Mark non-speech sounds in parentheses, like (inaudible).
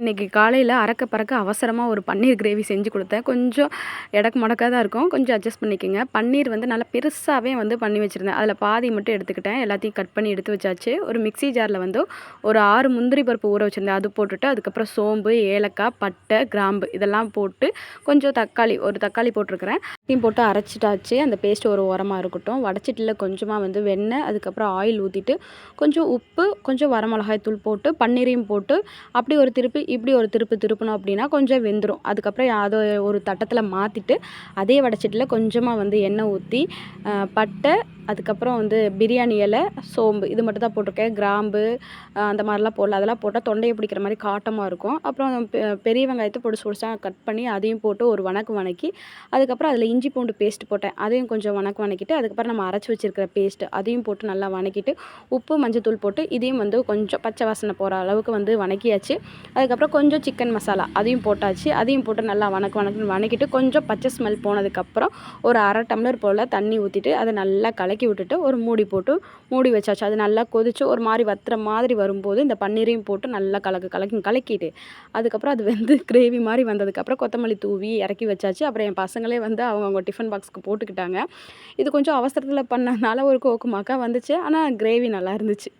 இன்றைக்கி காலையில் அறக்க பறக்க அவசரமாக ஒரு பன்னீர் கிரேவி செஞ்சு கொடுத்தேன். கொஞ்சம் இடக்கு முடக்காக தான் இருக்கும். கொஞ்சம் அட்ஜஸ்ட் பண்ணிக்கோங்க. பன்னீர் வந்து நல்லா பெருசாகவே வந்து பண்ணி வச்சுருந்தேன். அதில் பாதி மட்டும் எடுத்துக்கிட்டேன். எல்லாத்தையும் கட் பண்ணி எடுத்து வச்சாச்சு. ஒரு மிக்ஸி ஜாரில் வந்து ஒரு ஆறு முந்திரி பருப்பு ஊற வச்சுருந்தேன். அது போட்டுட்டு அதுக்கப்புறம் சோம்பு ஏலக்காய் பட்டை கிராம்பு இதெல்லாம் போட்டு கொஞ்சம் தக்காளி ஒரு தக்காளி போட்டிருக்கிறேன். இதையும் போட்டு அரைச்சிட்டாச்சு. அந்த பேஸ்ட் ஒரு உரமாக இருக்கட்டும். வடச்சட்டியில் கொஞ்சமாக வந்து வெண்ணெய் அதுக்கப்புறம் ஆயில் ஊற்றிட்டு கொஞ்சம் உப்பு கொஞ்சம் வரமிளகாய் தூள் போட்டு பன்னீரையும் போட்டு அப்படி ஒரு திருப்பி இப்படி ஒரு திருப்பு திருப்பினோம் அப்படின்னா கொஞ்சம் வெந்துடும் அதுக்கப்புறம் அதை ஒரு தட்டத்தில் மாற்றிட்டு அதே வடச்சட்டியில் கொஞ்சமாக வந்து எண்ணெய் ஊற்றி பட்டை அதுக்கப்புறம் வந்து பிரியாணி இலை சோம்பு இது மட்டும் தான் போட்டிருக்கேன். கிராம்பு அந்த மாதிரிலாம் போடல. அதெல்லாம் போட்டால் தொண்டையை பிடிக்கிற மாதிரி காட்டமாக இருக்கும். அப்புறம் பெரிய வெங்காயத்தை பொடிச்சு பொடிச்சா கட் பண்ணி அதையும் போட்டு ஒரு வணக்கு வணக்கி அதுக்கப்புறம் அதில் இஞ்சி பூண்டு பேஸ்ட் போட்டேன். அதையும் கொஞ்சம் வணக்க வணக்கிட்டு அதுக்கப்புறம் நம்ம அரைச்சி வச்சிருக்கிற பேஸ்ட் அதையும் போட்டு நல்லா வணக்கிட்டு உப்பு மஞ்சத்தூள் போட்டு இதையும் வந்து கொஞ்சம் பச்சை வாசனை போகிற அளவுக்கு வந்து வணக்கியாச்சு. அதுக்கப்புறம் கொஞ்சம் சிக்கன் மசாலா அதையும் போட்டாச்சு. அதையும் போட்டு நல்லா வணக்க வணக்கு வணக்கிட்டு கொஞ்சம் பச்சை ஸ்மெல் போனதுக்கப்புறம் ஒரு அரை டம்ளர் போல் தண்ணி ஊற்றிட்டு அதை நல்லா கலக்கி விட்டுட்டு ஒரு மூடி போட்டு மூடி வச்சாச்சு. அது நல்லா கொதித்து ஒரு மாதிரி வத்துற மாதிரி வரும்போது இந்த பன்னீரையும் போட்டு நல்லா கலக்கு கலக்கி கலக்கிட்டு அதுக்கப்புறம் அது வந்து (laughs) கிரேவி மாதிரி வந்ததுக்கப்புறம் கொத்தமல்லி தூவி இறக்கி வச்சாச்சு. அப்புறம் என் பசங்களே வந்து அவங்க அவங்க டிஃபன் பாக்ஸ்க்கு போட்டுக்கிட்டாங்க. இது கொஞ்சம் அவசரத்தில் பண்ணனால ஒரு கோக்குமாக்கா வந்துச்சு. ஆனால் கிரேவி நல்லா இருந்துச்சு.